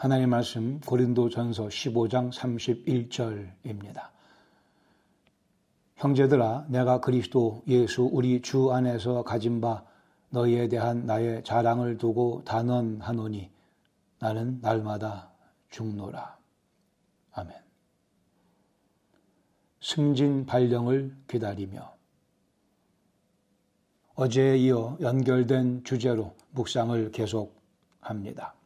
하나님 말씀 고린도 전서 15장 31절입니다. 형제들아 내가 그리스도 예수 우리 주 안에서 가진 바 너희에 대한 나의 자랑을 두고 단언하노니 나는 날마다 죽노라. 아멘. 승진 발령을 기다리며 어제에 이어 연결된 주제로 묵상을 계속합니다.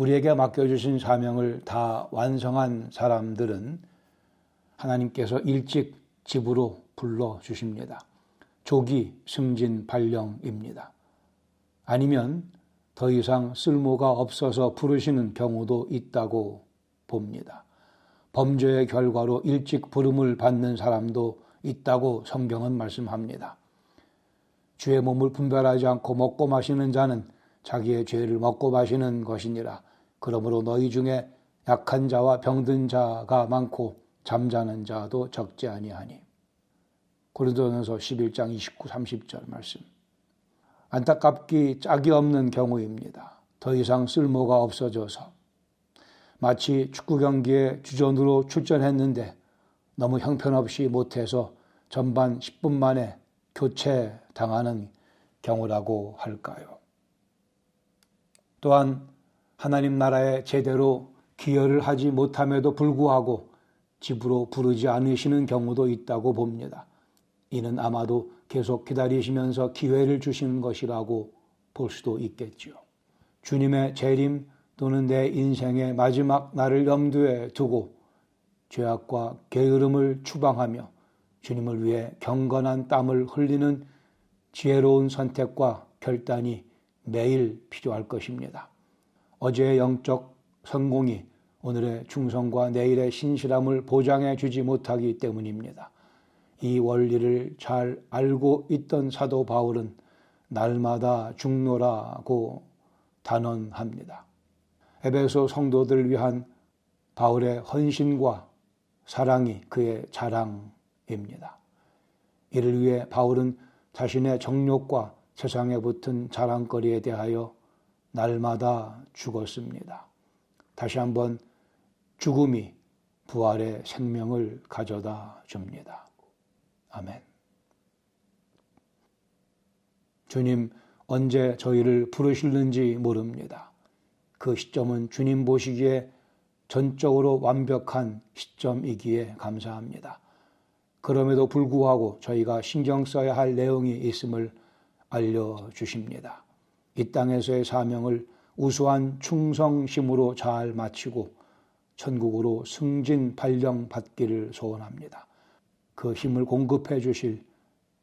우리에게 맡겨주신 사명을 다 완성한 사람들은 하나님께서 일찍 집으로 불러주십니다. 조기 승진 발령입니다. 아니면 더 이상 쓸모가 없어서 부르시는 경우도 있다고 봅니다. 범죄의 결과로 일찍 부름을 받는 사람도 있다고 성경은 말씀합니다. 주의 몸을 분별하지 않고 먹고 마시는 자는 자기의 죄를 먹고 마시는 것이니라. 그러므로 너희 중에 약한 자와 병든 자가 많고 잠자는 자도 적지 아니하니. 고린도전서 11장 29, 30절 말씀. 안타깝기 짝이 없는 경우입니다. 더 이상 쓸모가 없어져서 마치 축구 경기에 주전으로 출전했는데 너무 형편없이 못해서 전반 10분 만에 교체 당하는 경우라고 할까요? 또한 하나님 나라에 제대로 기여를 하지 못함에도 불구하고 집으로 부르지 않으시는 경우도 있다고 봅니다. 이는 아마도 계속 기다리시면서 기회를 주시는 것이라고 볼 수도 있겠지요. 주님의 재림 또는 내 인생의 마지막 날을 염두에 두고 죄악과 게으름을 추방하며 주님을 위해 경건한 땀을 흘리는 지혜로운 선택과 결단이 매일 필요할 것입니다. 어제의 영적 성공이 오늘의 충성과 내일의 신실함을 보장해 주지 못하기 때문입니다. 이 원리를 잘 알고 있던 사도 바울은 날마다 죽노라고 단언합니다. 에베소 성도들을 위한 바울의 헌신과 사랑이 그의 자랑입니다. 이를 위해 바울은 자신의 정욕과 세상에 붙은 자랑거리에 대하여 날마다 죽었습니다. 다시 한번 죽음이 부활의 생명을 가져다 줍니다. 아멘. 주님 언제 저희를 부르실는지 모릅니다. 그 시점은 주님 보시기에 전적으로 완벽한 시점이기에 감사합니다. 그럼에도 불구하고 저희가 신경 써야 할 내용이 있음을 알려주십니다. 이 땅에서의 사명을 우수한 충성심으로 잘 마치고 천국으로 승진 발령 받기를 소원합니다. 그 힘을 공급해 주실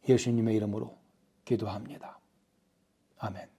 예수님의 이름으로 기도합니다. 아멘.